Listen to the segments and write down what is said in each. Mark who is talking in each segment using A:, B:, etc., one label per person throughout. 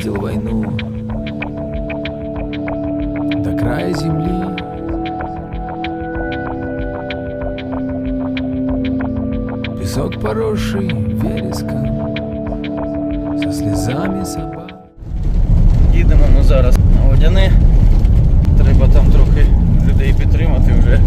A: видел войну до края земли. Песок поросший вереском со слезами собак.
B: Їдемо ми зараз на водяне. Треба там трохи людей підтримати вже.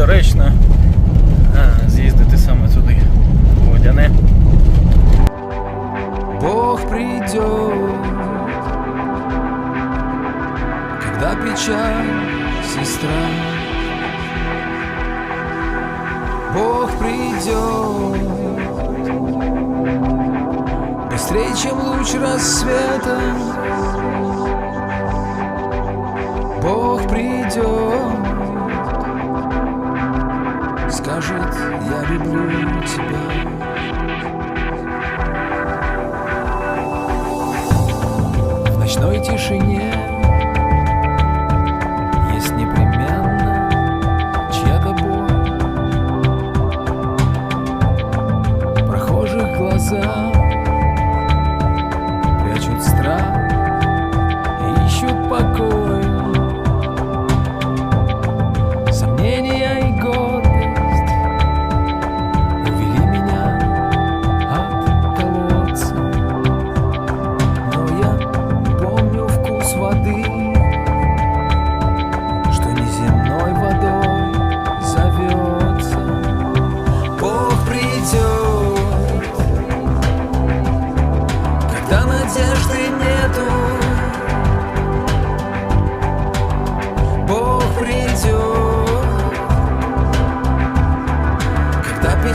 B: Доречно е, з'їздити саме туди, водяне.
A: Бог придет, когда печаль, сестра. Бог придет быстрее, чем луч рассвета. Бог придет, скажет, я люблю тебя.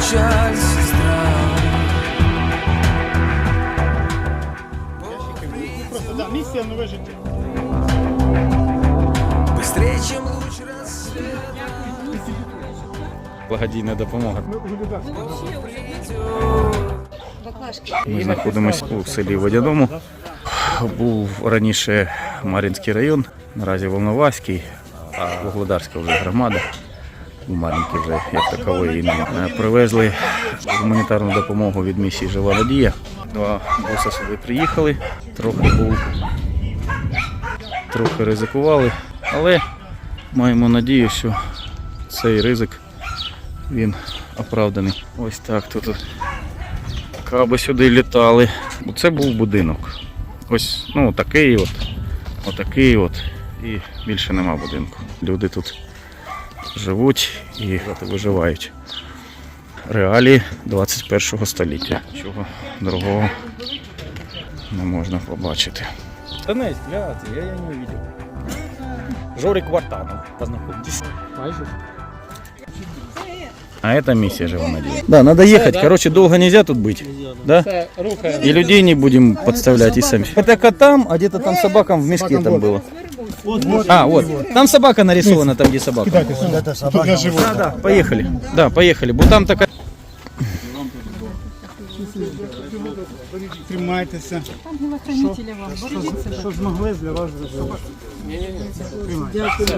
A: Печаль сестра.
C: Місія нове життя.
A: Быстрее, чем луч.
B: Благодійна допомога.
C: Ми
B: знаходимося у селі Водяному. Був раніше Мар'їнський район, наразі Волноваський, а Вугледарська вже громада. Мар'їнки вже як такової. Е, Привезли гуманітарну допомогу від місії Жива Надія. Два боса сюди приїхали, трохи був, трохи ризикували, але маємо надію, що цей ризик він оправданий. Ось так тут каби сюди літали. Це був будинок. Ось ну, такий от, отакий от. І більше нема будинку. Люди тут живуть і виживають. Реалії 21 століття. Чого другого не можна побачити.
D: Да не, я, я, я не увидел. Жорик Вартанов, познакомьтесь.
B: А это миссия жива надеюсь. Да, надо ехать. Короче, долго нельзя тут быть. Да? И людей не будем подставлять и сами. Это там, а где-то там собакам в мешке там было. А, вот. Там собака нарисована, там где собака.
C: Тут я живу.
B: Да, да, поехали. Да, поехали. Бо там такая.
C: Тримайтеся.
E: Ангела-хранителя вам, бережіть себе.
C: Що змогли для вас зробили.
E: Дякую.